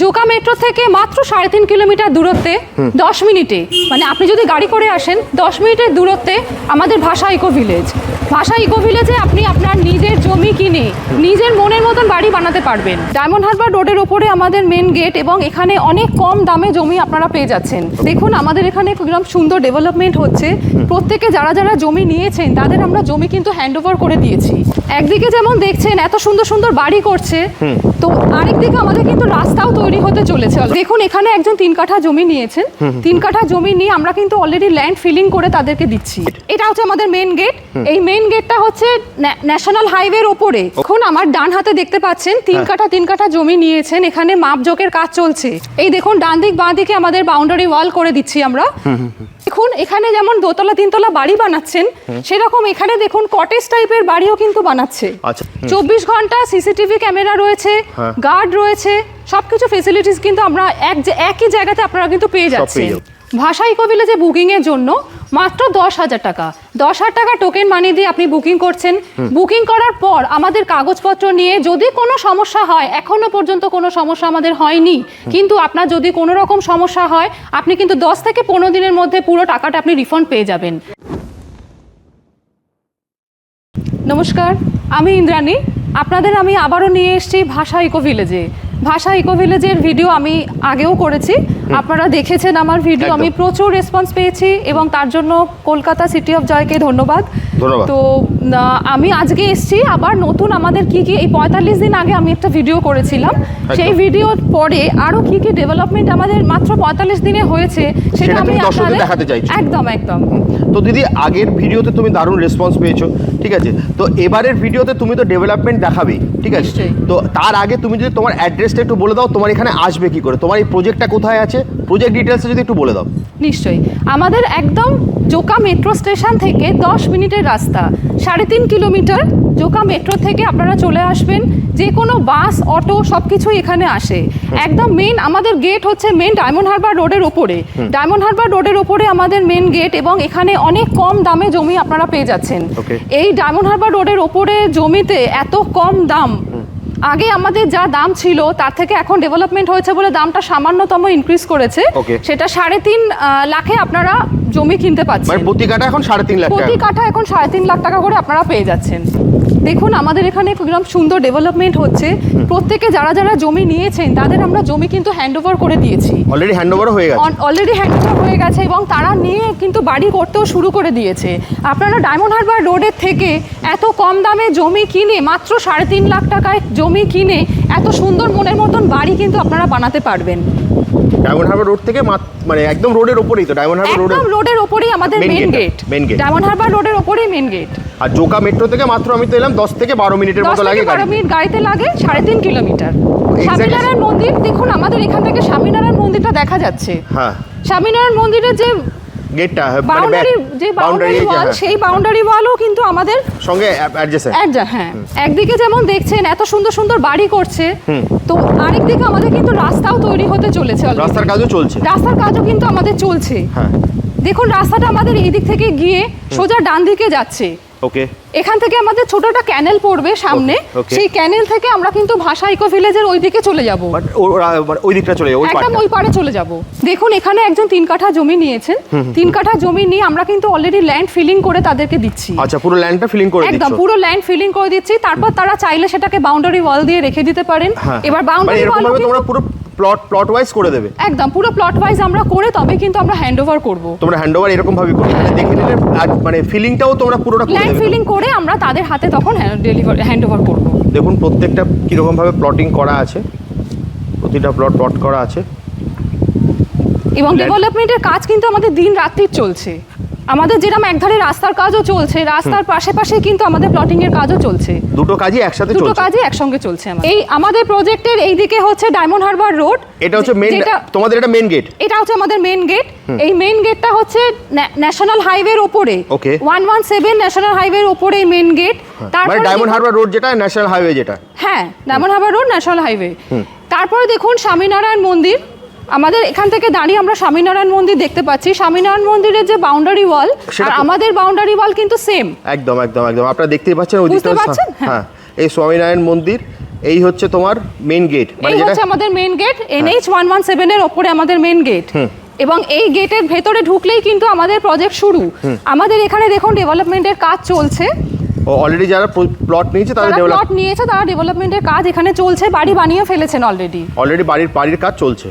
Joka metro থেকে মাত্র সাড়ে তিন কিলোমিটার দূরত্বে দশ মিনিটে। মানে আপনি যদি গাড়ি করে আসেন দশ মিনিটের দূরত্বে আমাদের Bhasha eco village Bhasha eco ভিলেজে আপনি আপনার নিজের জমি কিনে নিজের মনের মতন বাড়ি বানাতে পারবেন। ডায়মন্ড হারবার রোডের ওপরে আমাদের মেন গেট এবং এখানে অনেক কম দামে জমি আপনারা পেয়ে যাচ্ছেন। দেখুন আমাদের এখানে কীরকম সুন্দর ডেভেলপমেন্ট হচ্ছে। প্রত্যেকে যারা যারা জমি নিয়েছেন তাদের আমরা জমি কিন্তু হ্যান্ড ওভার করে দিয়েছি। একদিকে যেমন দেখছেন এত সুন্দর সুন্দর বাড়ি করছে তো আরেকদিকে আমাদের কিন্তু রাস্তাও তৈরি হতে চলেছে। দেখুন এখানে একজন তিন কাঠা জমি নিয়েছেন। তিন কাঠা জমি নিয়ে আমরা কিন্তু অলরেডি ল্যান্ড ফিলিং করে তাদেরকে দিচ্ছি। এটা হচ্ছে আমাদের মেন গেট এই মেন গেটটা হচ্ছে ন্যাশনাল হাইওয়ের ওপরে। এখন আমার ডান হাতে দেখতে পাচ্ছেন তিন কাঠা তিন কাঠা জমি নিয়েছেন এখানে মাপজোকের কাজ চলছে। এই দেখুন ডান দিক বাঁ দিকে আমাদের বাউন্ডারি ওয়াল করে দিচ্ছি আমরা। দেখুন এখানে যেমন দোতলা তিনতলা বাড়ি বানাচ্ছেন সেরকম এখানে দেখুন কটেজ টাইপের বাড়িও কিন্তু বানাচ্ছে। আচ্ছা। চব্বিশ ঘণ্টা সিসিটিভি ক্যামেরা রয়েছে হ্যাঁ। গার্ড রয়েছে সবকিছু ফেসিলিটিস কিন্তু আমরা এক একই জায়গাতে আপনারা কিন্তু পেয়ে যাচ্ছেন। ভাষা ইকো ভিলেজে বুকিং এর জন্য মাত্র দশ হাজার টাকা। দশ হাজার টাকা টোকেন মানি দিয়ে আপনি বুকিং করছেন। বুকিং করার পর আমাদের কাগজপত্র নিয়ে যদি কোনো সমস্যা হয় এখনও পর্যন্ত কোনো সমস্যা আমাদের হয়নি। কিন্তু আপনার যদি কোনো রকম সমস্যা হয় আপনি কিন্তু দশ থেকে পনেরো দিনের মধ্যে পুরো টাকাটা আপনি রিফান্ড পেয়ে যাবেন। নমস্কার আমি ইন্দ্রাণী। আপনাদের আমি আবারও নিয়ে এসেছি ভাষা ইকো ভিলেজে ভাষা ইকো ভিলেজের ভিডিও আমি আগেও করেছি। আপনারা দেখেছেন আমার ভিডিও আমি প্রচুর রেসপন্স পেয়েছি এবং তার জন্য কলকাতা সিটি অফ জয়কে ধন্যবাদ। তো আমি আজকে এসেছি। আবার নতুন আমাদের কি কি এই পঁয়তাল্লিশ দিন আগে আমি একটা ভিডিও করেছিলাম। সেই ভিডিওর পরে আরও কি কি ডেভেলপমেন্ট আমাদের মাত্র পঁয়তাল্লিশ দিনে হয়েছে সেটা আমি দেখাতে চাইছো। একদম একদম। তো দিদি আগের ভিডিওতে তুমি দারুণ রেসপন্স পেয়েছ। ঠিক আছে? তো এবারের ভিডিওতে তুমি তো ডেভেলপমেন্ট দেখাবেই ঠিক আছে। তো তার আগে তুমি যদি তোমার অ্যাড্রেসটা একটু বলে দাও তোমার এখানে আসবে কি করে? তোমার এই প্রজেক্টটা কোথায় আছে? প্রজেক্ট ডিটেলসটা যদি একটু বলে দাও। নিশ্চয়ই। আমাদের একদম জোকা মেট্রো স্টেশন থেকে দশ মিনিটের রাস্তা সাড়ে তিন কিলোমিটার জোকা মেট্রো থেকে আপনারা চলে আসবেন যে কোনো বাস অটো সব কিছুই এখানে আসে। একদম মেন আমাদের গেট হচ্ছে মেন ডায়মন্ড হারবার রোডের ওপরে ডায়মন্ড হারবার রোডের ওপরে আমাদের মেন গেট এবং এখানে অনেক কম দামে জমি আপনারা পেয়ে যাচ্ছেন। এই ডায়মন্ড হারবার রোডের ওপরে জমিতে এত কম দাম আগে আমাদের যা দাম ছিল তার থেকে এখন ডেভেলপমেন্ট হয়েছে বলে দামটা সামান্যতম ইনক্রিজ করেছে। সেটা সাড়ে তিন লাখে আপনারা জমি কিনতে মানে পাচ্ছেন প্রতি কাটা এখন সাড়ে তিন লাখ প্রতি কাঠা এখন সাড়ে তিন লাখ টাকা করে আপনারা পেয়ে যাচ্ছেন। দেখুন আমাদের এখানে কীরকম সুন্দর ডেভেলপমেন্ট হচ্ছে। প্রত্যেকে যারা যারা জমি নিয়েছেন তাদের আমরা জমি কিন্তু হ্যান্ড ওভার করে দিয়েছি। অলরেডি হ্যান্ড ওভার হয়ে গেছে? অলরেডি হ্যান্ড ওভার হয়ে গেছে এবং তারা নিয়ে কিন্তু বাড়ি করতেও শুরু করে দিয়েছে। আপনারা ডায়মন্ড হারবার রোডের থেকে এত কম দামে জমি কিনে মাত্র সাড়ে তিন লাখ টাকায় জমি কিনে এত সুন্দর মনের মতন বাড়ি কিন্তু আপনারা বানাতে পারবেন। ডায়মন্ড হারবার রোড থেকে মানে একদম রোডের ওপরেই তো ডায়মন্ড হারবার রোডের একদম রোডের ওপরেই আমাদের main gate main gate. Diamond Harbour রোডের ওপরেই মেন গেট আর জোকা মেট্রো থেকে মাত্র আমি তো এলাম দশ থেকে বারো মিনিটের মতো লাগে বারো মিনিট গাড়িতে লাগে সাড়ে তিন কিলোমিটার। স্বামীনারায়ণ মন্দির দেখুন আমাদের এখান থেকে স্বামীনারায়ণ মন্দিরটা দেখা যাচ্ছে। হ্যাঁ। স্বামীনারায়ণ মন্দিরের যে গেটটা বাউন্ডারি যে বাউন্ডারি ওয়াল সেই বাউন্ডারি ওয়ালও কিন্তু আমাদের হ্যাঁ। সঙ্গে হ্যাঁ। একদিকে যেমন দেখছেন এত সুন্দর সুন্দর বাড়ি করছে তো আরেকদিকে আমাদের কিন্তু রাস্তাও তৈরি হতে চলেছে। রাস্তার কাজও চলছে। রাস্তার কাজও কিন্তু আমাদের চলছে। হ্যাঁ। দেখুন রাস্তাটা আমাদের এই দিক থেকে গিয়ে সোজা ডান দিকে যাচ্ছে। ওকে এখান থেকে আমাদের ছোট একটা ক্যানেল পড়বে সামনে. সেই ক্যানেল থেকে আমরা কিন্তু ভাষা ইকো ভিলেজের ওই দিকে চলে যাব। ওই দিকটা চলে যাবে একদম ওই পারে চলে যাব। দেখুন এখানে একজন তিন কাঠা জমি নিয়েছেন। তিন কাঠা জমি নিয়ে আমরা কিন্তু অলরেডি ল্যান্ড ফিলিং করে তাদেরকে দিচ্ছি। আচ্ছা পুরো ল্যান্ডটা ফিলিং করে একদম পুরো ল্যান্ড ফিলিং করে দিচ্ছি। তারপর তারা চাইলে সেটাকে বাউন্ডারি ওয়াল দিয়ে রেখে দিতে পারেন। হ্যাঁ এবার মানে বাউন্ডারি ওয়াল তোমরা পুরো প্লট প্লট ওয়াইজ করে দেবে? একদম পুরো প্লট ওয়াইজ আমরা করে তবে কিন্তু আমরা হ্যান্ড ওভার করব। তোমরা হ্যান্ড ওভার এরকম ভাবে করবে মানে দেখে নিলে আর মানে ফিলিংটাও তোমরা পুরোটা করে ল্যান্ড দেবে। ফিলিং করে আমরা তাদের হাতে তখন ডেলিভার হ্যান্ড ওভার করব। দেখুন প্রত্যেকটা কীরকম ভাবে প্লটিং করা আছে প্রতিটা প্লট প্লট করা আছে। এবং Land- ডেভেলপমেন্টের কাজ কিন্তু আমাদের দিন রাত্রির চলছে। আমাদের যেরকম একধারে রাস্তার কাজও চলছে রাস্তার পাশে পাশে কিন্তু আমাদের প্লটিং এর কাজও চলছে। দুটো কাজই একসাথে দুটো কাজই একসঙ্গে চলছে আমাদের। এই আমাদের প্রজেক্টের এই দিকে হচ্ছে ডায়মন্ড হারবার রোড এটা হচ্ছে মেন তোমাদের এটা মেন গেট এটা হচ্ছে আমাদের মেন গেট এই মেন গেটটা হচ্ছে ন্যাশনাল হাইওয়ের. ওয়ান ওয়ান সেভেন ন্যাশনাল হাইওয়ের ওপরে মেন গেট মানে ডায়মন্ড হারবার রোড যেটা ন্যাশনাল হাইওয়ে যেটা। হ্যাঁ Diamond Harbour road national highway তারপরে দেখুন স্বামীনারায়ণ মন্দির। আমাদের এখান থেকে দাঁড়িয়ে আমরা স্বামীনারায়ণ মন্দির দেখতে পাচ্ছি। স্বামীনারায়ণ মন্দিরের যে বাউন্ডারি ওয়াল আর আমাদের বাউন্ডারি ওয়াল কিন্তু সেম একদম একদম একদম। আপনারা দেখতেই পাচ্ছেন ওই বুঝতে দিকটা হ্যাঁ। হ্যাঁ। এই স্বামীনারায়ণ মন্দির এই হচ্ছে তোমার মেইন গেট মানে যেটা হচ্ছে আমাদের main gate NH one one সেভেনের ওপরে আমাদের মেন গেট এবং এই গেটের ভেতরে ঢুকলেই কিন্তু আমাদের প্রজেক্ট শুরু। আমাদের এখানে দেখুন ডেভেলপমেন্টের কাজ চলছে। অলরেডি যারা প্লট নিয়েছে ডেভেলপ প্লট নিয়েছে তারা ডেভেলপমেন্টের কাজ এখানে চলছে বাড়ি বানিয়ে ফেলেছেন অলরেডি অলরেডি বাড়ির বাড়ির কাজ চলছে।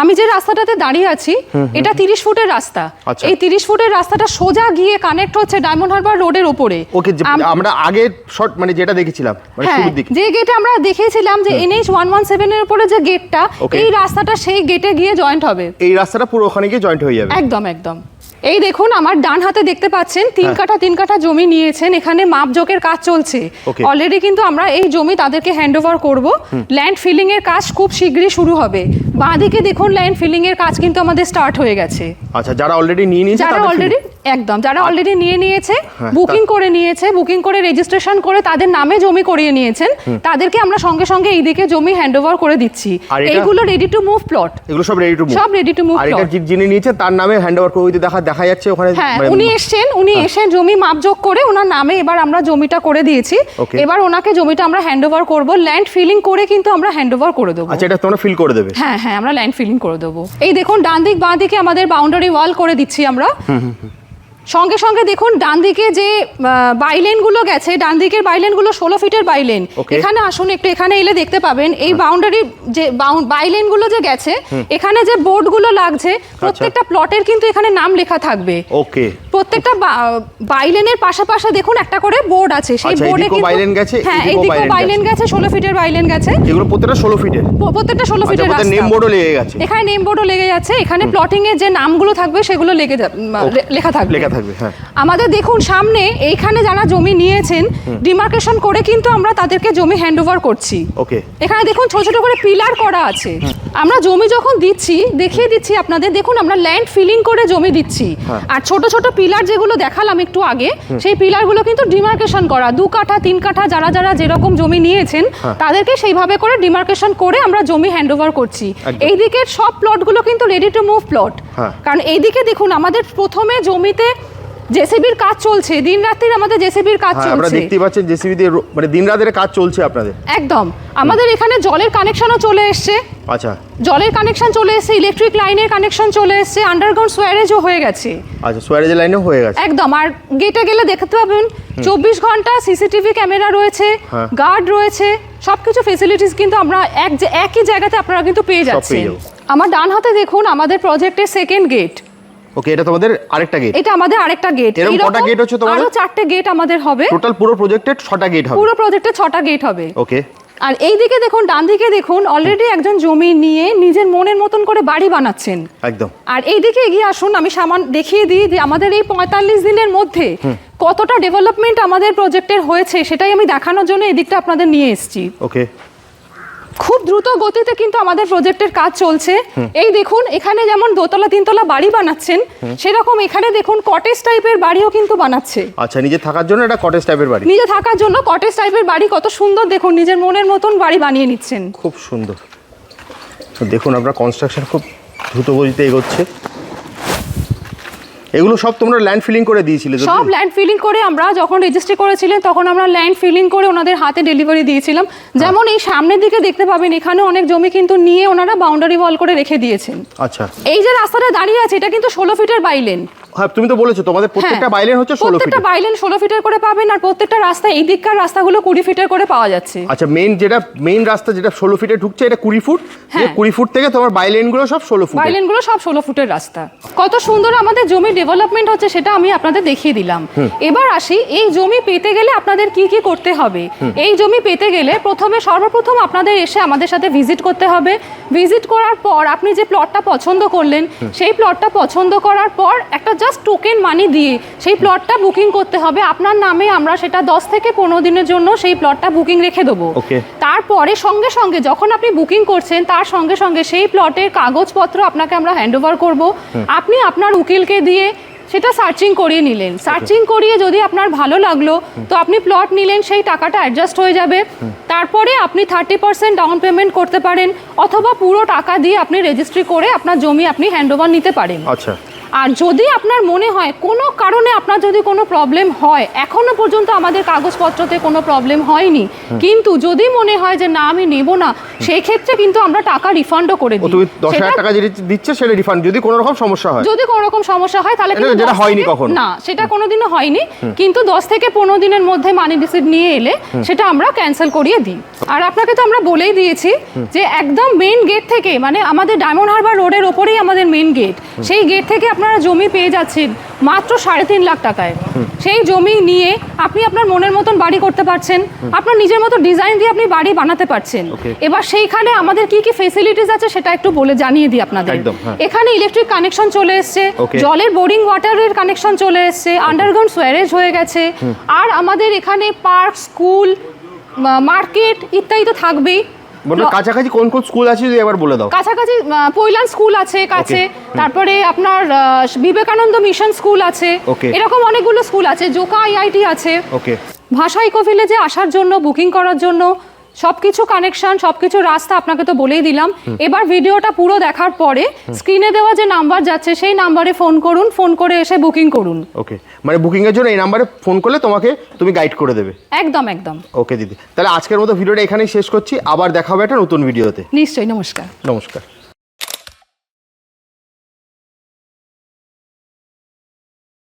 আমি যে রাস্তাটাতে দাঁড়িয়ে আছি এটা তিরিশ ফুটের রাস্তা। আচ্ছা। এই তিরিশ ফুটের রাস্তাটা সোজা গিয়ে কানেক্ট হচ্ছে ডায়মন্ড হারবার রোডের ওপরে। ওকে আমরা আগের শর্ট মানে যেটা দেখেছিলাম মানে হ্যাঁ যে গেটে আমরা দেখেছিলাম যে এনএইচ ওয়ান ওয়ান সেভেনের উপরে যে গেটটা এই রাস্তাটা সেই গেটে গিয়ে জয়েন্ট হবে। এই রাস্তাটা পুরো ওখানে গিয়ে জয়েন্ট হয়ে যাবে। একদম একদম। এই দেখুন আমার ডান হাতে দেখতে পাচ্ছেন তিন হ্যাঁ। কাঠা তিন কাঠা জমি নিয়েছেন। এখানে মাপজোকের কাজ চলছে। অলরেডি কিন্তু আমরা এই জমি তাদেরকে হ্যান্ড ওভার করব ল্যান্ড ফিলিং এর কাজ খুব শীঘ্রই শুরু হবে। বাঁদিকে দেখুন ল্যান্ড ফিলিং এর কাজ কিন্তু আমাদের স্টার্ট হয়ে গেছে। আচ্ছা যারা অলরেডি নিয়ে নিয়েছে যারা অলরেডি একদম যারা অলরেডি নিয়ে নিয়েছে হ্যাঁ, বুকিং করে নিয়েছে বুকিং করে রেজিস্ট্রেশন করে তাদের নামে জমি করিয়ে নিয়েছেন তাদেরকে আমরা সঙ্গে সঙ্গে এইদিকে জমি হ্যান্ড ওভার করে দিচ্ছি। এইগুলো রেডি টু মুভ প্লট এগুলো সব রেডি টু মুভ সব ready to move আর এটা যিনি নিয়েছে তার নামে হ্যান্ড ওভার করে দেখা দেখা যাচ্ছে ওখানে। হ্যাঁ মানে- উনি এসেছেন উনি এসে জমি মাপজোক করে ওনার নামে এবার আমরা জমিটা করে দিয়েছি। এবার ওনাকে জমিটা আমরা হ্যান্ড ওভার করব ল্যান্ড ফিলিং করে কিন্তু আমরা হ্যান্ড ওভার করে দেবো। আচ্ছা এটা তোমরা ফিল করে দেবে। হ্যাঁ হ্যাঁ আমরা ল্যান্ড ফিলিং করে দেবো। এই দেখুন ডান দিক বাঁ দিকে আমাদের বাউন্ডারি ওয়াল করে দিচ্ছি আমরা। সঙ্গে সঙ্গে দেখুন ডান দিকে যে বাইলেনগুলো গেছে ডান দিকের বাইলেনগুলো ষোলো ফিটের বাইলেন এখানে আসুন একটু এখানে এলে দেখতে পাবেন এই বাউন্ডারি যে বাইলেনগুলো যে গেছে এখানে যে বোর্ডগুলো লাগছে আচ্ছা। প্রত্যেকটা প্লটের কিন্তু এখানে নাম লেখা থাকবে। ওকে প্রত্যেকটা বাইলেনের পাশাপাশি দেখুন একটা করে বোর্ড আছে সেই আচ্ছা, বোর্ডে কিন্তু বাইলেন গেছে, হ্যাঁ এইদিকেও বাইলেন গেছে। ষোলো ফিটের বাইলেন গেছে। এগুলো প্রত্যেকটা ষোলো ফিটের। প্রত্যেকটা ষোলো আচ্ছা ফিটের ওদের রাস্তা। নেম বোর্ডও লেগে গেছে। এখানে নেম বোর্ডও লেগে যাচ্ছে এখানে প্লটিং এর যে নামগুলো থাকবে সেগুলো লেগে লেখা থাকবে। লেখা থাকবে হ্যাঁ। আমাদের দেখুন সামনে এইখানে যারা জমি নিয়েছেন ডিমার্কেশন করে কিন্তু আমরা তাদেরকে জমি হ্যান্ড ওভার করছি। ওকে এখানে দেখুন ছোট ছোট করে পিলার করা আছে। আমরা জমি যখন দিচ্ছি দেখিয়ে দিচ্ছি আপনাদের দেখুন আমরা ল্যান্ড ফিলিং করে জমি দিচ্ছি। হ্যাঁ। আর ছোট ছোট পিলার যেগুলো দেখালাম একটু আগে সেই পিলারগুলো কিন্তু ডিমার্কেশন করা। দু কাঠা তিন কাঠা যারা যারা যেরকম জমি নিয়েছেন হ্যাঁ। তাদেরকে সেইভাবে করে ডিমার্কেশন করে আমরা জমি হ্যান্ড ওভার করছি এইদিকের এই দিকের সব প্লটগুলো কিন্তু রেডি টু মুভ প্লট। কারণ এইদিকে দেখুন আমাদের প্রথমে জমিতে জেসিবির কাজ চলছে দিন রাত্রির আমাদের জেসিবির কাজ হ্যাঁ আমরা দেখতে দেখতেই পাচ্ছেন জেসিবি দিয়ে মানে দিন রাতের কাজ চলছে আপনাদের। একদম। আমাদের এখানে জলের কানেকশনও চলে এসছে। আচ্ছা। জলের কানেকশন চলে এসেছে ইলেকট্রিক লাইনের কানেকশন চলে এসেছে আন্ডারগ্রাউন্ড সোয়ারেজও হয়ে গেছে। আচ্ছা সোয়ারেজের লাইনেও হয়ে গেছে। একদম আর গেটে গেলে দেখতে পাবেন চব্বিশ ঘণ্টা সিসিটিভি ক্যামেরা রয়েছে হ্যাঁ। গার্ড রয়েছে সবকিছু ফেসিলিটিস কিন্তু আমরা এক একই জায়গাতে আপনারা কিন্তু পেয়ে যাচ্ছেন। আমার ডান হাতে দেখুন আমাদের প্রজেক্টের সেকেন্ড গেট ওকে এটা তোমাদের আরেকটা গেট এটা আমাদের আরেকটা গেট এরকম কটা gate হচ্ছে তোমাদের? আরও চারটে গেট আমাদের হবে। টোটাল পুরো প্রজেক্টের ছটা গেট হবে। পুরো প্রজেক্টে ছটা গেট হবে। ওকে আর এই দিকে দেখুন ডান দিকে দেখুন অলরেডি একজন জমি নিয়ে নিজের মনের মতন করে বাড়ি বানাচ্ছেন। একদম। আর এই দিকে এগিয়ে আসুন আমি সামান দেখিয়ে দিই যে আমাদের এই পঁয়তাল্লিশ দিনের মধ্যে কতটা ডেভেলপমেন্ট আমাদের প্রজেক্টের হয়েছে সেটাই আমি দেখানোর জন্য এই দিকটা আপনাদের নিয়ে এসেছি। ওকে খুব দ্রুত গতিতে কিন্তু আমাদের প্রজেক্টের কাজ চলছে। এই দেখুন এখানে যেমন দোতলা তিনতলা বাড়ি বানাচ্ছেন সেরকম এখানে দেখুন কটেজ টাইপের বাড়িও কিন্তু বানাচ্ছে। আচ্ছা নিজে থাকার জন্য এটা কটেজ টাইপের বাড়ি? নিজে থাকার জন্য কটেজ টাইপের বাড়ি কত সুন্দর দেখুন নিজের মনের মতন বাড়ি বানিয়ে নিচ্ছেন। খুব সুন্দর। দেখুন আপনার কনস্ট্রাকশন খুব দ্রুত গতিতে এগোচ্ছে। এগুলো সব তোমরা ল্যান্ড ফিলিং করে দিয়েছিলে সব ল্যান্ড ফিলিং করে আমরা যখন রেজিস্ট্রি করেছিলেন তখন আমরা ল্যান্ড ফিলিং করে ওনাদের হাতে ডেলিভারি দিয়েছিলাম। যেমন এই সামনের দিকে দেখতে পাবেন এখানে অনেক জমি কিন্তু নিয়ে ওনারা বাউন্ডারি ওয়াল করে রেখে দিয়েছেন। আচ্ছা। এই যে রাস্তাটা দাঁড়িয়ে আছে এটা কিন্তু ষোলো ফিটের বাইলেন হ্যাঁ তুমি তো বলেছ তোমাদের প্রত্যেকটা হ্যাঁ, বাইলেন হচ্ছে ফিট প্রত্যেকটা বাইলেন ফিটের করে পাবেন আর প্রত্যেকটা রাস্তা এই দিককার রাস্তাগুলো ফিটের করে পাওয়া যাচ্ছে। আচ্ছা মেইন যেটা মেইন রাস্তা যেটা ষোলো ফিটে ঢুকছে এটা কুড়ি ফুট। কুড়ি ফুট থেকে তোমার বাইলেনগুলো সব ষোলো ফুট বাইলেনগুলো সব ষোলো ফুটের রাস্তা। কত সুন্দর আমাদের জমি ডেভেলপমেন্ট হচ্ছে সেটা আমি আপনাদের দেখিয়ে দিলাম। এবার আসি এই জমি পেতে গেলে আপনাদের কি কি করতে হবে? এই জমি পেতে গেলে প্রথমে সর্বপ্রথম আপনাদের এসে আমাদের সাথে ভিজিট করতে হবে। ভিজিট করার পর আপনি যে প্লটটা পছন্দ করলেন সেই প্লটটা পছন্দ করার পর একটা জাস্ট টোকেন মানি দিয়ে সেই প্লটটা বুকিং করতে হবে। আপনার নামে আমরা সেটা দশ থেকে পনেরো দিনের জন্য সেই প্লটটা বুকিং রেখে দেবো। তারপরে সঙ্গে সঙ্গে যখন আপনি বুকিং করছেন তার সঙ্গে সঙ্গে সেই প্লটের কাগজপত্র আপনাকে আমরা হ্যান্ড ওভার করব। আপনি আপনার উকিলকে দিয়ে সেটা সার্চিং করিয়ে নিলেন। সার্চিং করিয়ে যদি আপনার ভালো লাগল তো আপনি প্লট নিলেন সেই টাকাটা অ্যাডজাস্ট হয়ে যাবে। তারপরে আপনি থার্টি পার্সেন্ট ডাউন পেমেন্ট করতে পারেন অথবা পুরো টাকা দিয়ে আপনি রেজিস্ট্রি করে আপনার জমি আপনি হ্যান্ডওভার নিতে পারেন। আচ্ছা। আর যদি আপনার মনে হয় কোনো কারণে আপনার যদি কোনো প্রবলেম হয় এখনও পর্যন্ত আমাদের কাগজপত্রতে কোনো প্রবলেম হয়নি। কিন্তু যদি মনে হয় যে না আমি নেব না সেই ক্ষেত্রে কিন্তু আমরা টাকা রিফান্ডও করে দিই তুমি দশ হাজার টাকা যেটা দিচ্ছে সেটা রিফান্ড যদি কোনো রকম সমস্যা হয়। যদি কোনো রকম সমস্যা হয় তাহলে কিন্তু যেটা হয়নি কখনো। না সেটা কোনোদিনও হয়নি। কিন্তু দশ থেকে পনেরো দিনের মধ্যে মানি রিসিপ্ট নিয়ে এলে সেটা আমরা ক্যান্সেল করিয়ে দিই। আর আপনাকে তো আমরা বলেই দিয়েছি যে একদম মেইন গেট থেকে মানে আমাদের ডায়মন্ড হারবার রোডের ওপরেই আমাদের মেইন গেট সেই গেট থেকে আপনারা জমি পেয়ে যাচ্ছেন মাত্র সাড়ে তিন লাখ টাকায়। সেই জমি নিয়ে আপনি আপনার মনের মতন বাড়ি করতে পারছেন আপনার নিজের মতো ডিজাইন দিয়ে আপনি বাড়ি বানাতে পারছেন। এবার সেইখানে আমাদের কি কি ফেসিলিটিস আছে সেটা একটু বলে জানিয়ে দিই আপনাদের। হ্যাঁ। এখানে ইলেকট্রিক কানেকশন চলে এসছে জলের বোরিং ওয়াটারের কানেকশন চলে এসছে আন্ডারগ্রাউন্ড সোয়ারেজ হয়ে গেছে। আর আমাদের এখানে পার্ক স্কুল মার্কেট ইত্যাদি তো থাকবেই। বলবে কাছাকাছি কোন কোন স্কুল আছে যদি একবার বলে দাও। কাছাকাছি পৈলান স্কুল আছে কাছে। তারপরে আপনার বিবেকানন্দ মিশন স্কুল আছে। এরকম অনেকগুলো স্কুল আছে। জোকা আইআইটি আছে। ওকে ভাষা ইকো ভিলেজে আসার জন্য বুকিং করার জন্য সব কিছু কানেকশন সবকিছু রাস্তা আপনাকে তো বলেই দিলাম। এবার ভিডিওটা পুরো দেখার পরে স্ক্রিনে দেওয়া যে নাম্বার যাচ্ছে সেই নাম্বারে ফোন করুন ফোন করে এসে বুকিং করুন। ওকে মানে বুকিং এর জন্য এই নাম্বারে ফোন করলে তোমাকে তুমি গাইড করে দেবে। একদম একদম। ওকে দিদি। তাহলে আজকের মতো ভিডিওটা এখানেই শেষ করছি। আবার দেখা হবে একটা নতুন ভিডিওতে নিশ্চয়ই নমস্কার। নমস্কার।